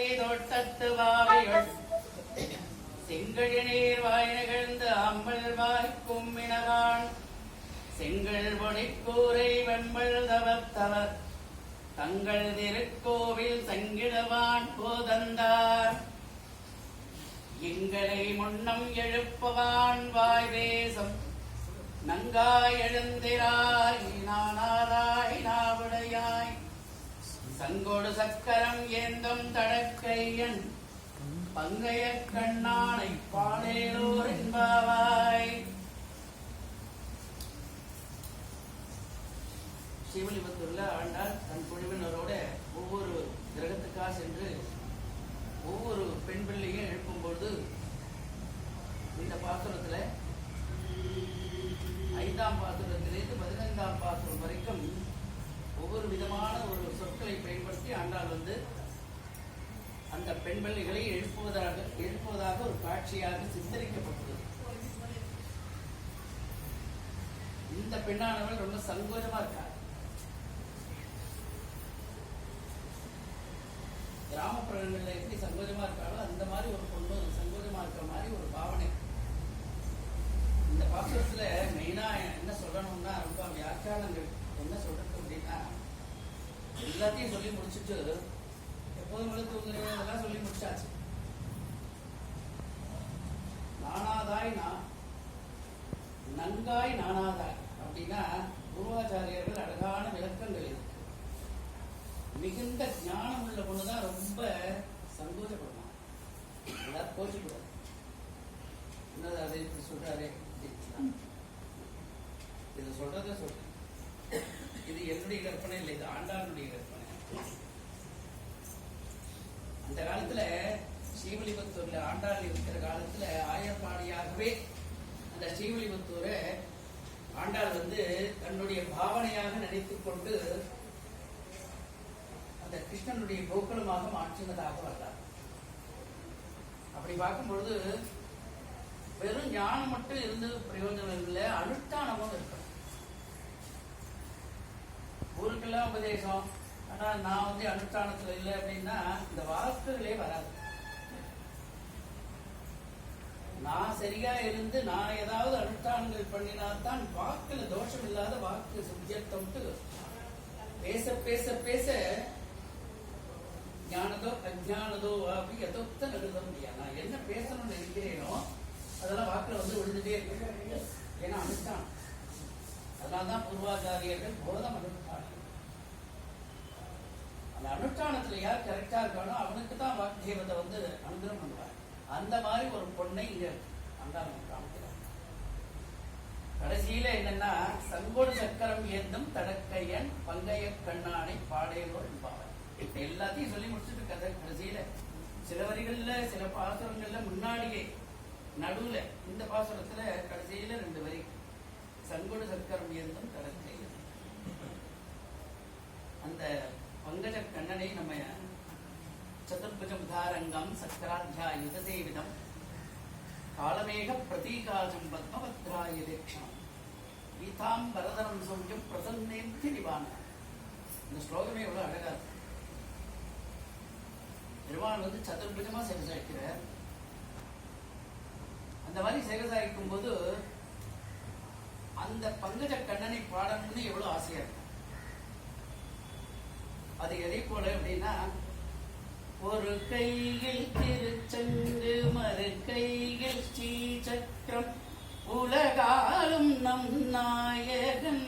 செங்கடலை செங்கழி நீர் வாய் நிகழ்ந்து அம்பல் வாய்க்கும் கும்மினகான் செங்கல் பொடிக்கூரை வெண்பல் தவத்தவர் தங்கள் திருக்கோவில் சங்கிடவான் போதந்தார். எங்களை முன்னம் எழுப்பவான் வாய் வேசம் நங்காய் எழுந்திராய் நானாராய் நாவுடையாய் சங்கோடு சக்கரம் ஏந்தும் தடக்கையன் பங்கைய கண்ணானை பாடேலோர் என்பாவாய். சிவலிபுத்தூர்ல ஆண்டாள் தன் குழுவினரோட ஒவ்வொரு கிரகத்துக்காக சென்று ஒவ்வொரு பெண் பிள்ளையும் எழுப்பும்போது இந்த பாசுரத்துல ஐந்தாம் பாசுரத்திலிருந்து பதினைந்தாம் பாசுரம் வரைக்கும் ஒவ்வொரு விதமான ஒரு சொற்களை பயன்படுத்தி ஆண்டாள் வந்து அந்த பெண் பிள்ளைகளை எழுப்புவதாக எழுப்புவதாக ஒரு காட்சியாக சித்தரிக்கப்பட்டுள்ளது இந்த பெண்ணானவள் ரொம்ப சங்கோஜமா இருக்கா? கிராமப்புறங்களில் எப்படி சங்கோஜமா இருக்காளோ அந்த மாதிரி ஒரு பொண்ணு சங்கோஜமா இருக்கிற மாதிரி ஒரு பாவனை இந்த பாசுரத்துல மெயினா என்ன சொல்லணும்னா ரொம்ப வியாக்கியானங்கள் என்ன சொல்றது அப்படின்னா எல்லாத்தையும் சொல்லி முடிச்சுட்டு எப்போதும் போல தூங்குறீங்க அதெல்லாம் சொல்லி முடிச்சாச்சு. நானாதாய் நான் நன்காய் நானாதாய் அப்படின்னா குருவாச்சாரியர்கள் அழகான விளக்கங்கள் இருக்கு. மிகுந்த ஞானம் உள்ள பொண்ணுதான் ரொம்ப சங்கோஜப்படுவான் எல்லாரும் கோச்சிக்கூடாது என்னது அதை சொல்றாரு? இதை சொல்றத சொல்றேன் இது என்னுடைய கற்பனை இல்லை இது ஆண்டாளுடைய கற்பனை. அந்த காலத்துல ஸ்ரீவில்லிபுத்தூர்ல ஆண்டாள் இருக்கிற காலத்துல ஆயப்பாடியாகவே அந்த ஸ்ரீவில்லிபுத்தூரை ஆண்டாள் வந்து தன்னுடைய பாவனையாக நினைத்துக் கொண்டு அந்த கிருஷ்ணனுடைய கோகுலமாக மாற்றினதாக வந்தார். அப்படி பார்க்கும்பொழுது வெறும் ஞானம் மட்டும் இருந்து பிரயோஜனம் இல்லை அனுஷ்டானமும் இருக்கணும் குருக்கெல்லாம் உபதேசம். ஆனா நான் வந்து அனுஷ்டானத்துல இல்லை அப்படின்னா இந்த வாக்குகளே வராது. நான் சரியா இருந்து நான் ஏதாவது அனுஷ்டானங்கள் பண்ணினால்தான் வாக்குல தோஷம் இல்லாத வாக்கு சுத்தியத்தொட்டு பேச பேச பேச ஞானதோ அஜானதோ அப்படி எதொத்த நடுத முடியாது நான் என்ன பேசணும்னு நினைக்கிறேனோ அதெல்லாம் வாக்குல வந்து விழுந்துட்டே இருக்கு. ஏன்னா அனுஷ்டானம். அதனால்தான் பூர்வாச்சாரியர்கள் போதம் அனுஷ்டானம். அந்த அனுஷ்டானத்துல யார் கரெக்டா இருக்கானோ அவனுக்கு தான் வாக்கு வந்து அனுகிரம் பண்ணுவார். அந்த மாதிரி ஒரு பொண்ணை இங்க அங்காரம் காமிக்கிறார். கடைசியில என்னன்னா சங்கோடு சக்கரம் ஏந்தும் தடக்கையன் பங்கைய கண்ணானை பாடையலோர் என்பார் இப்ப எல்லாத்தையும் சொல்லி முடிச்சுட்டு கதை கடைசியில. சில வரிகள்ல சில பாசுரங்கள்ல முன்னாடியே நடுவுல இந்த பாசுரத்துல கடைசியில ரெண்டு வரி. சங்கோடு சக்கரம் ஏந்தும் தடக்கையன். அந்த பங்கஜ கண்ணனை நம்ம சதுர்புஜம் தாரங்கம் சக்கராத்தியாயுத சேவிதம் காலமேக பிரதீகாஜம் பத்மபத்ராய தீக்ஷணம் கீதாம் பரதனம் சௌஜம் பிரசன்னேந்தி நிவான இந்த ஸ்லோகமே எவ்வளவு அழகா இருக்கு. பெருமான் வந்து சதுர்புஜமா சேவை சாய்க்கிறார் அந்த மாதிரி சேவை சாய்க்கும் போது அந்த பங்கஜ கண்ணனை பாடணும்னு எவ்வளவு ஆசையா இருக்கு. அது எதை போல அப்படின்னா ஒரு கையில் திருச்சங்கு மறு கையில் ஸ்ரீ சக்கரம் உலகாலும் நம் நாயகன்.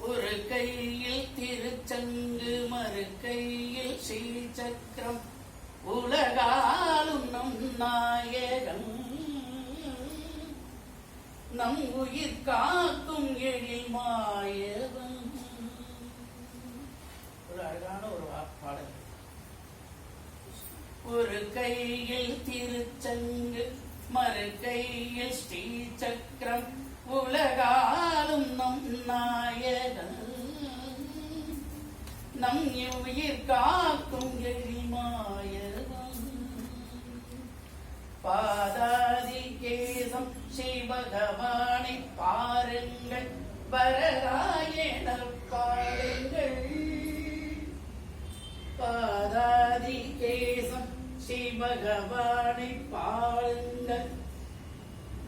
ஒரு கையில் திருச்சங்கு மறு கையில் ஸ்ரீ சக்கரம் உலகாலும் நம் நாயகன். நம் உயிர் காக்கும் எழில் மாயவன் ஒரு அழகான ஒரு வா- பாடல் ஒரு கையில் திருச்சங்கு மறு கையில் ஸ்ரீ சக்கரம் உலகாலும் நம் நாயகன். நம் உயிர் காக்கும் எழிமாயவன் பாதாதி கேசம் ஸ்ரீபகவானை பாருங்கள் வரராயண பாருங்கள். பாதாதி கேசம் சிவகவானை பாடுங்கள்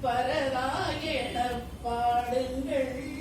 பரராயண பாடுங்கள்.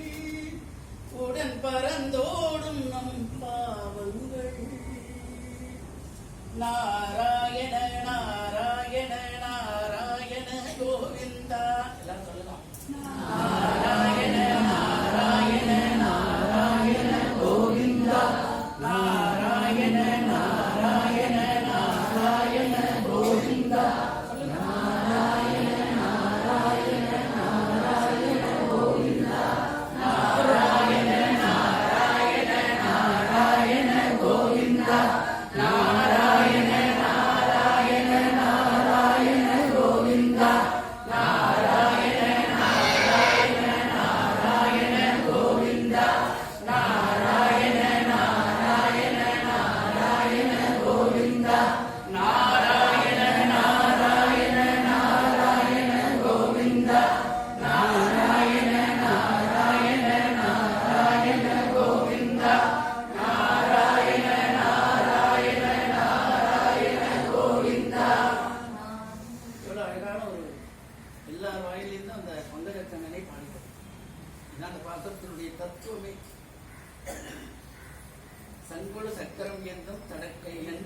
சங்குல சக்கரம் என்றும் தடக்கையன்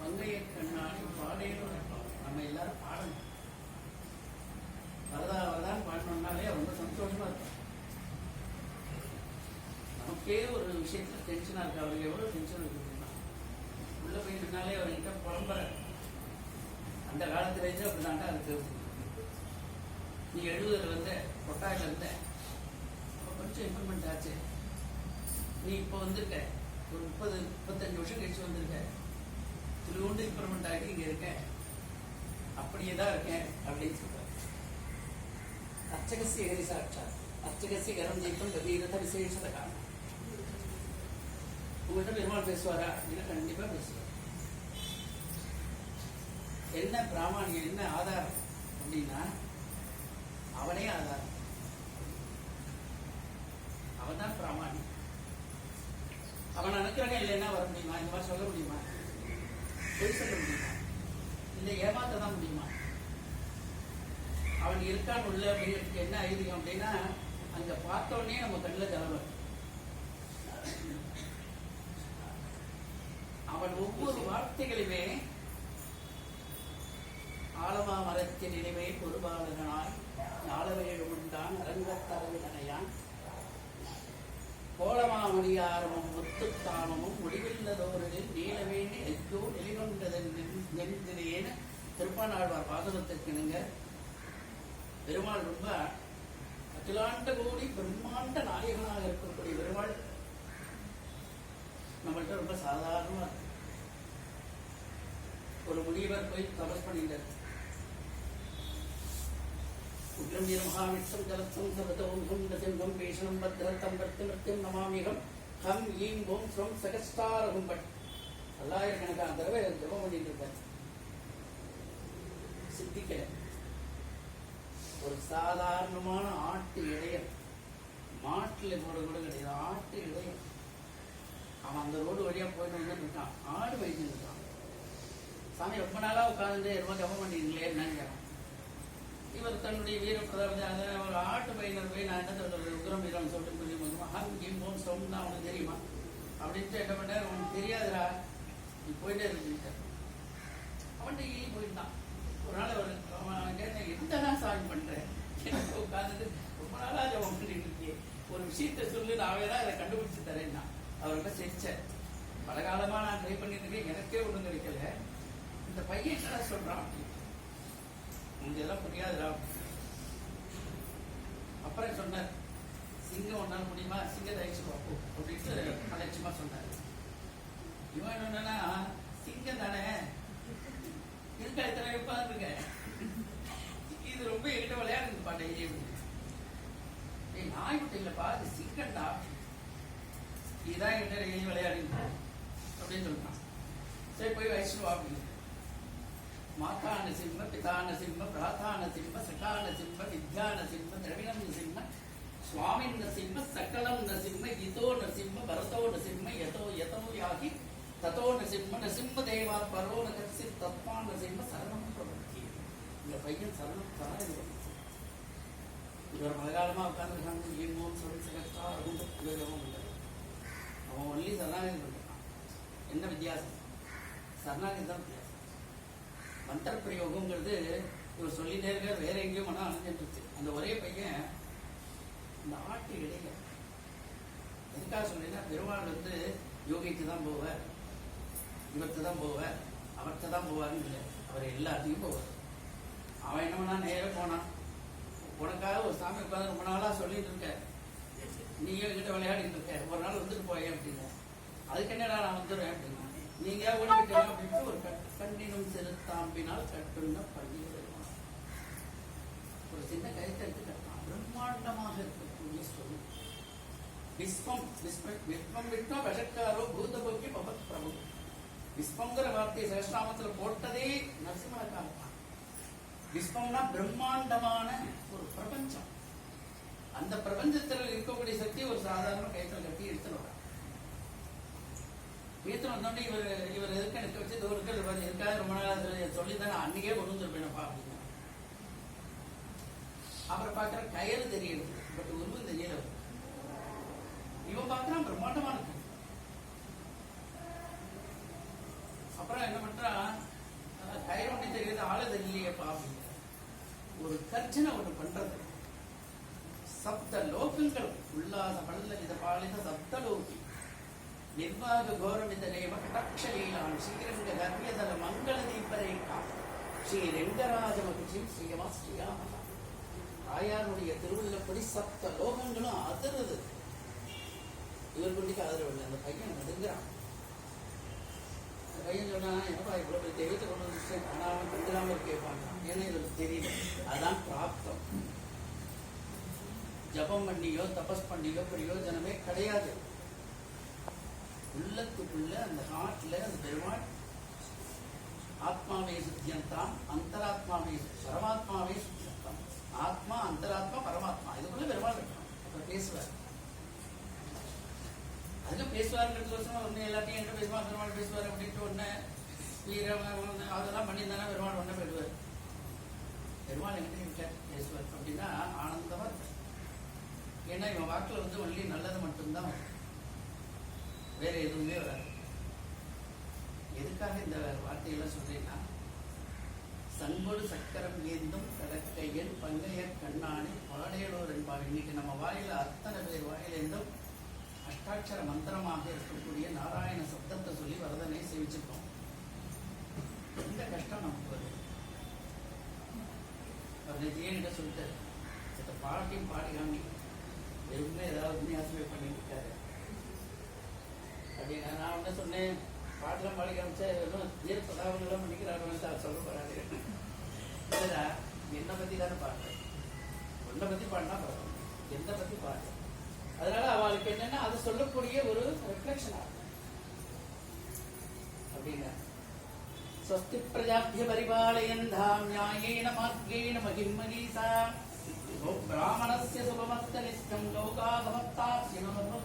பங்கைய கண்ணாடி பாடேனும் நம்ம எல்லாரும் பாடணும். வரதாவதான் பாடணும்னாலே ரொம்ப சந்தோஷமா இருக்கும். நமக்கே ஒரு விஷயத்துல டென்ஷனா இருக்கு. அவருக்கு எவ்வளவு டென்ஷன் இருக்குன்னா உள்ள போய் நின்னாலே அவர்கிட்ட புலம்புற. அந்த காலத்துல இருந்து அப்படிதான்டா இருக்கு. நீ எழுதுல இருந்த கொட்டாயில இருந்த கொஞ்சம் இம்ப்ரூவ்மெண்ட் ஆச்சு. நீ இப்போ வந்திருக்க. ஒரு முப்பது முப்பத்தஞ்சு வருஷம் கழிச்சு வந்திருக்கேன். திருவண்டு இம்ப்ரூவ்மெண்ட் ஆகி இங்க இருக்கேன். அப்படியே தான் இருக்கேன் அப்படின்னு சொல்ற அர்ச்சகசிய ஹரி சாட்சா அர்ச்சகசிய கரம் ஜெயிக்கும் கபீரத விசேஷத காரணம். உங்கள்கிட்ட பெருமாள் பேசுவாரா? அப்படின்னா கண்டிப்பா பேசுவார். என்ன பிராமணியம் என்ன ஆதாரம் அப்படின்னா அவனே ஆதாரம் அவன் தான் பிராமணியம் அவன் அனுக்கிறவங்க இல்லைன்னா வர முடியுமா? இந்த மாதிரி சொல்ல முடியுமா? பொய் சொல்ல முடியுமா? இல்லை ஏமாத்த தான் முடியுமா? அவன் இருக்கான் உள்ள அப்படிங்கிறதுக்கு என்ன ஐதீகம் அப்படின்னா அங்க பார்த்த நம்ம கண்ணில் தலைவர் அவன் ஒவ்வொரு வார்த்தைகளுமே ஆலமா மரத்தின் நினைவை பொறுப்பாளர்களாய் நாளவேழு உண்டான் அரங்கத்தரவினையான் கோலமாமணியாரமும் முத்துத்தாமமும் முடிவில்லதோரில் நீலவேணி எத்தோ நிலைகொண்டதன் நெஞ்சினேன திருப்பநாழ்வார் பாதகத்திற்கு இணங்க. பெருமாள் ரொம்ப அகிலாண்ட கோடி பிரம்மாண்ட நாயகனாக இருக்கக்கூடிய பெருமாள். நம்மள்கிட்ட ரொம்ப சாதாரணமா இருக்கு. ஒரு முனிவர் போய் தபஸ் பண்ணிட்டார். உக்ரம் வீர மகாவிஷ்ணம் ஜலத்தம் சபதோம் ஹும் நசிம்ஹம் பேஷணம் பத்ரத்தம் பத்து நமாமிகம் ஹம் ஈம் ஓம் ஸ்ரம் சகஸ்டாரகும் பட் பல்லாயிரக்கணக்கான தடவை ஜபம் பண்ணிட்டு இருப்பார் சித்திக்கல ஒரு சாதாரணமான ஆட்டு இடையன் மாட்டுல கூட கூட கிடையாது ஆட்டு இடையன் அவன் அந்த ரோடு வழியா போயிட்டு வந்து இருக்கான் ஆடு வைத்து இருக்கான் சாமி ரொம்ப நாளாக உட்கார்ந்து ரொம்ப ஜபம் பண்ணிருங்களே என்னன்னு இவர் தன்னுடைய வீர பிரதாப ஒரு ஆட்டு பையனர் போய் நான் என்ன சொல்றது? உக்ரம் வீரம் சொல்லிட்டு சொல்லி போதுமா ஹம் கிம் போம் ஸ்டோம் தான் அவனுக்கு தெரியுமா? அப்படின்ட்டு என்ன பண்ணார் உனக்கு தெரியாதுடா. நீ போயிட்டே இருக்க அவன்கிட்ட ஈ போயிட்டான். ஒரு நாள் அவர் அவன் கேட்டேன் என்னடா சாமி பண்றேன் எனக்கு ரொம்ப நாளா ஜபம் பண்ணிட்டு இருக்கே. ஒரு விஷயத்த சொல்லி நான் தான் அதை கண்டுபிடிச்சு தரேன்னா. அவர் ரொம்ப சிரிச்சார் பல காலமாக நான் ட்ரை பண்ணிட்டு இருக்கேன். எனக்கே ஒன்றும் கிடைக்கல. இந்த பையன் என்ன சொல்றான் அப்படின்னு. இதெல்லாம் முடியாதுடா அப்புறம் சொன்னார் சிங்கம் ஒன்னால முடியுமா சிங்கத்தை அழிச்சு பார்ப்போம் அப்படின்ட்டு அலட்சியமா சொன்னார். இவன் என்னன்னா சிங்கம் தானே? இருக்கா இத்தனை உட்காந்துருக்க இது ரொம்ப எங்கிட்ட விளையாடுது பாட்டை. ஏய் நாய் விட்டு இல்லப்பா அது சிங்கம்டா. இதான் என்கிட்ட விளையாடுங்க அப்படின்னு சொல்றான். சரி போய் வயசு வா அப்படின்னு. மாதான சிம்ம பிதான சிம்ம பிராதான சிம்ம சகான சிம்ம வித்யான சிம்ம திரவிணம் சிம்ம சுவாமின் நசிம்ம சகலம் நசிம்ம இதோ நசிம்ம பரதோ நசிம்ம யதோ யதோ யாகி ததோ நசிம்ம நசிம்ம தேவா பரோ நகர்சி தத்மா நசிம்ம சரணம் பிரபத்தி. இந்த பையன் சரணம் தான் இவர் மலையாளமா உட்காந்துருக்காங்க ஈமோம் சொல்லி சகத்தா ரொம்ப உபயோகமும் இல்லை அவன் ஒன்லி சரணாகதி பண்ணிருக்கான் என்ன வித்தியாசம்? சரணாகதி தான் வித்தியாசம் பிரயோகங்கிறது இவர் சொல்லிட்டே இருக்க வேற எங்கேயும் மனம் அணைஞ்சிட்டு அந்த ஒரே பையன் இந்த ஆட்டு இடையில எதுக்காக சொன்னீங்கன்னா பெருமாள் வந்து யோகிக்கு தான் போவார் இவர்த்து தான் போவார் அவர்த்த தான் போவார்னு இல்லை அவர் எல்லாத்தையும் போவார். அவன் என்ன பண்ணா நேரா போனான். உனக்காக ஒரு சாமி உட்காந்து ரொம்ப நாளா சொல்லிட்டு இருக்க. நீங்க கிட்ட விளையாடிட்டு இருக்க. ஒரு நாள் வந்துட்டு போய் அப்படின்னா அதுக்கு என்னடா நான் வந்துடுவேன் அப்படின்னா நீங்க அப்படின்னு அப்படின்ட்டு ஒரு கட்- கண்ணினும் செலுத்தாம்பினால் கட்டுన్న பள்ளி பெருமாள் ஒரு சின்ன கருத்தை கட்டலாம் பிரம்மாண்டமாக இருக்கக்கூடிய சொல்லு விஸ்வம் விஸ்வம் விஸ்வம் விட்டோ விஷக்காரோ பூதபோக்கி பகத் பிரபு. விஸ்வங்கிற வார்த்தையை சேஷ்டாமத்தில் போட்டதே நரசிம்மனுக்காக தான். விஸ்வம்னா பிரம்மாண்டமான ஒரு பிரபஞ்சம். அந்த பிரபஞ்சத்தில் இருக்கக்கூடிய சக்தி ஒரு சாதாரண கைத்தல் கட்டி வீட்டில் வந்தோடனே இவர் இவர் எதுக்கு எனக்கு வச்சு இது இருக்கிறது பாரு எதுக்காக ரொம்ப நாள் சொல்லி தானே அன்னைக்கே கொண்டு வந்துருப்பேனப்பா அப்படின்னு அப்புறம் பார்க்குற கயறு தெரியுது பட் உருவம் தெரியல இவன் பார்க்குறான் பிரம்மாண்டமா இருக்கு அப்புறம் என்ன பண்றான்? கயிறு ஒண்ணு தெரியுது ஆளு தெரியலையேப்பா அப்படின்னு ஒரு கர்ஜனை ஒண்ணு பண்றது. சப்த லோகங்கள் உல்லாச இதை பாலித சப்த லோகி. நிர்வாக கௌரவித நேம கடாட்சலீலான் ஸ்ரீரங்க கர்வியதல மங்கள தீபரை ஸ்ரீ ரெங்கராஜ மகிழ்ச்சி ஸ்ரீயமா ஸ்ரீராம தாயாருடைய திருவுள்ளப்படி சப்த லோகங்களும் அதிருது. இவர் குண்டிக்கு இல்லை. அந்த பையன் அதுங்கிறான் அந்த பையன் சொன்னா என்னப்பா இவ்வளவு பெரிய தெய்வத்தை கொண்டு வந்து ஆனாலும் அவன் கேட்பாங்க ஏன்னா இவருக்கு தெரியல. அதான் பிராப்தம். ஜபம் பண்ணியோ தபஸ் பண்ணியோ பிரயோஜனமே கிடையாது. உள்ளத்துக்குள்ள அந்த ஹார்ட்ல அந்த பெருமாள் ஆத்மாவே சுத்தியந்தான் அந்தராத்மாவே பரமாத்மாவே சுத்தியந்தான். ஆத்மா அந்தராத்மா பரமாத்மா. இதுக்குள்ள பெருமாள் இருக்கணும் அப்ப பேசுவார். அதுல பேசுவாருங்கிறதுக்கோசரம் ஒண்ணு எல்லாத்தையும் என்கிட்ட பேசுவார் பெருமாள் பேசுவார் அப்படின்ட்டு ஒண்ணு வீர அதெல்லாம் பண்ணியிருந்தானா பெருமாள் ஒண்ணு போயிடுவார் பெருமாள் என்கிட்ட பேசுவார். அப்படின்னா ஆனந்தமா ஏன்னா இவன் வாக்குல வந்து ஒன்லி நல்லது மட்டும்தான். வரும். வேற எதுவுமே வராது. எதுக்காக இந்த வார்த்தையெல்லாம் சொல்றேன்னா சங்கொடு சக்கரம் ஏந்தும் கடற்கையன் பங்கைய கண்ணாணி பாடையலோர் என்பார். இன்னைக்கு நம்ம வாயில அத்தனை பேர் வாயிலேருந்தும் அஷ்டாட்சர மந்திரமாக இருக்கக்கூடிய நாராயண சப்தத்தை சொல்லி வரதனை சேவிச்சிருக்கோம். இந்த கஷ்டம் நமக்கு வருது. அவர் நேற்று சொல்லிட்டாரு. சித்த பாட்டையும் பாடி காமி வெறுமே ஏதாவது உண்மையாசமே பண்ணிட்டு இருக்காரு. அப்படின்னு நான் ஒன்று சொன்னேன் பாட்டெலாம் பாடி காமிச்சா எல்லாம் தீர்ப்பதாவெல்லாம் பண்ணிக்கிறாங்க சொல்ல போகிறாரு இல்லைடா என்னை பற்றி தானே பாடுறேன் உன்னை பற்றி பாடினா பரவாயில்ல. எந்த பற்றி பாடுறேன் அதனால அவளுக்கு என்னன்னா அது சொல்லக்கூடிய ஒரு ரிஃப்ளெக்ஷன் ஆகும். அப்படின்னா ஸ்வஸ்தி பிரஜாபிய பரிபாலயன் தாம் நியாயேன மார்க்கேண மகிம்மகீசா பிராமணஸ்ய சுபமஸ்த நிஷ்டம் லோகா சமப்தா சிவமர்ம